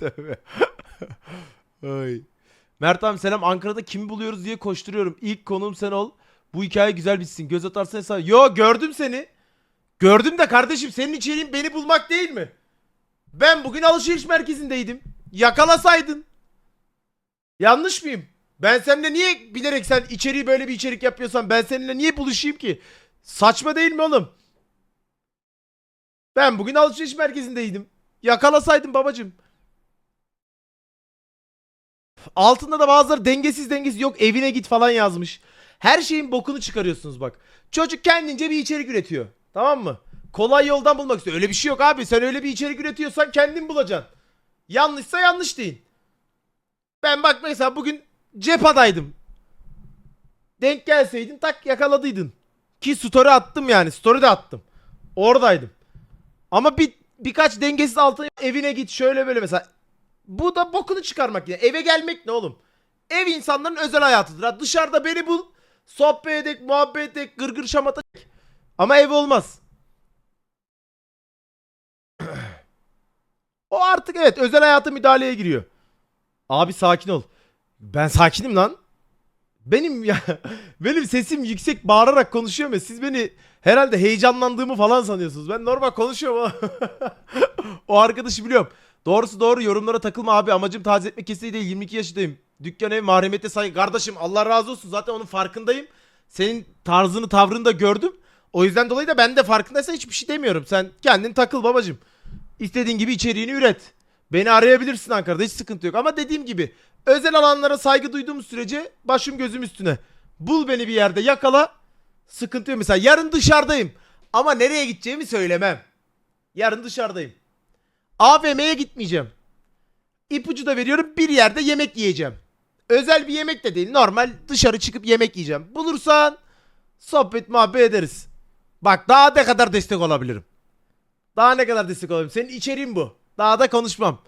Tövbe. Mert abi selam. Ankara'da kimi buluyoruz diye koşturuyorum. İlk konuğum sen ol. Bu hikaye güzel bitsin. Göz atarsan hesap. Yo gördüm seni. Gördüm de kardeşim senin içeriğin beni bulmak değil mi? Ben bugün alışveriş merkezindeydim. Yakalasaydın. Yanlış mıyım? Ben seninle niye bilerek sen içeriği böyle bir içerik yapıyorsan ben seninle niye buluşayım ki? Saçma değil mi oğlum? Ben bugün alışveriş merkezindeydim. Yakalasaydın babacım. Altında da bazıları dengesiz dengesiz yok evine git falan yazmış. Her şeyin bokunu çıkarıyorsunuz bak. Çocuk kendince bir içerik üretiyor. Tamam mı? Kolay yoldan bulmak istiyor. Öyle bir şey yok abi. Sen öyle bir içerik üretiyorsan kendin bulacaksın. Yanlışsa yanlış deyin. Ben bak mesela bugün cephadaydım. Denk gelseydin tak yakaladıydın. Ki story attım yani. Story de attım. Oradaydım. Ama bir birkaç dengesiz altı evine git şöyle böyle mesela. Bu da bokunu çıkarmak ya. Eve gelmek ne oğlum? Ev insanların özel hayatıdır. Ha, dışarıda beni bul. Sohbet edek, muhabbet edek, gırgır şamata. Ama ev olmaz. o artık evet özel hayatı müdahaleye giriyor. Abi sakin ol. Ben sakinim lan. Benim ya benim sesim yüksek bağırarak konuşuyorum ya siz beni herhalde heyecanlandığımı falan sanıyorsunuz. Ben normal konuşuyorum o arkadaşı biliyorum. Doğrusu doğru yorumlara takılma abi amacım taze etmek kesinlikle değil 22 yaşındayım. Dükkan ev mahremiyete saygı. Kardeşim Allah razı olsun zaten onun farkındayım. Senin tarzını tavrını da gördüm. O yüzden dolayı da ben de farkındaysan hiçbir şey demiyorum. Sen kendin takıl babacım. İstediğin gibi içeriğini üret. Beni arayabilirsin Ankara'da hiç sıkıntı yok. Ama dediğim gibi özel alanlara saygı duyduğum sürece başım gözüm üstüne. Bul beni bir yerde yakala. Sıkıntı yok. Mesela yarın dışarıdayım. Ama nereye gideceğimi söylemem. Yarın dışarıdayım. AVM'ye gitmeyeceğim. İpucu da veriyorum bir yerde yemek yiyeceğim. Özel bir yemek de değil. Normal dışarı çıkıp yemek yiyeceğim. Bulursan sohbet muhabbet ederiz. Bak daha ne kadar destek olabilirim. Daha ne kadar destek olabilirim. Senin içeriğin bu. Daha da konuşmam.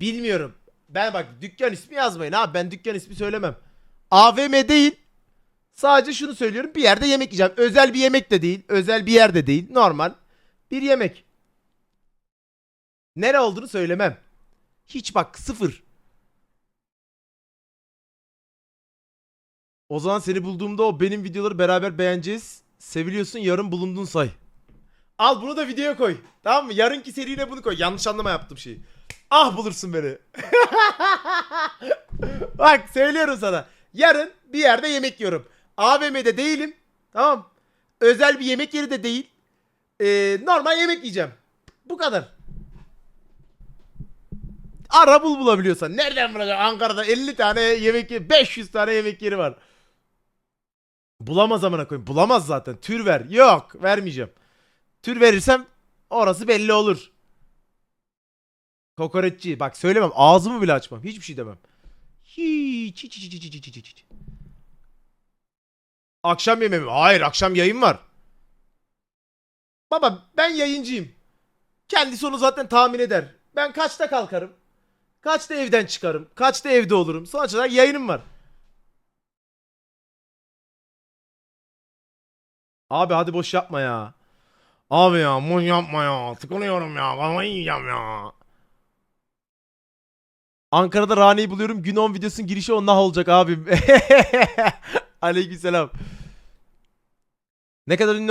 Bilmiyorum. Ben bak dükkan ismi yazmayın abi. Ben dükkan ismi söylemem. AVM değil. Sadece şunu söylüyorum. Bir yerde yemek yiyeceğim. Özel bir yemek de değil. Özel bir yerde değil. Normal. Bir yemek. Nere olduğunu söylemem. Hiç bak sıfır. O zaman seni bulduğumda o benim videoları beraber beğeneceğiz. Seviliyorsun yarın bulundun say. Al bunu da videoya koy. Tamam mı? Yarınki seriyle bunu koy. Yanlış anlama yaptım şeyi. Ah bulursun beni. Bak söylüyorum sana. Yarın bir yerde yemek yiyorum. AVM'de değilim. Tamam. Özel bir yemek yeri de değil. Ee, normal yemek yiyeceğim. Bu kadar. Ara bul bulabiliyorsan. Nereden bulacaksın? Ankara'da 50 tane yemek yeri, 500 tane yemek yeri var. Bulamaz amına koyayım. Bulamaz zaten. Tür ver. Yok, vermeyeceğim. Tür verirsem orası belli olur. Kokoreççi. Bak söylemem. Ağzımı bile açmam. Hiçbir şey demem. Hiç hiç hiç hiç hiç hiç hiç. Akşam yemeği mi? Hayır akşam yayın var. Baba ben yayıncıyım. Kendisi onu zaten tahmin eder. Ben kaçta kalkarım? Kaçta evden çıkarım? Kaçta evde olurum? Sonuç olarak yayınım var. Abi hadi boş yapma ya. Abi ya boş yapma ya. Tıkılıyorum ya. Kafayı yiyeceğim ya. Ankara'da Rane'yi buluyorum. Gün 10 videosunun girişi onunla olacak abim. Aleykümselam. Ne kadar ünlü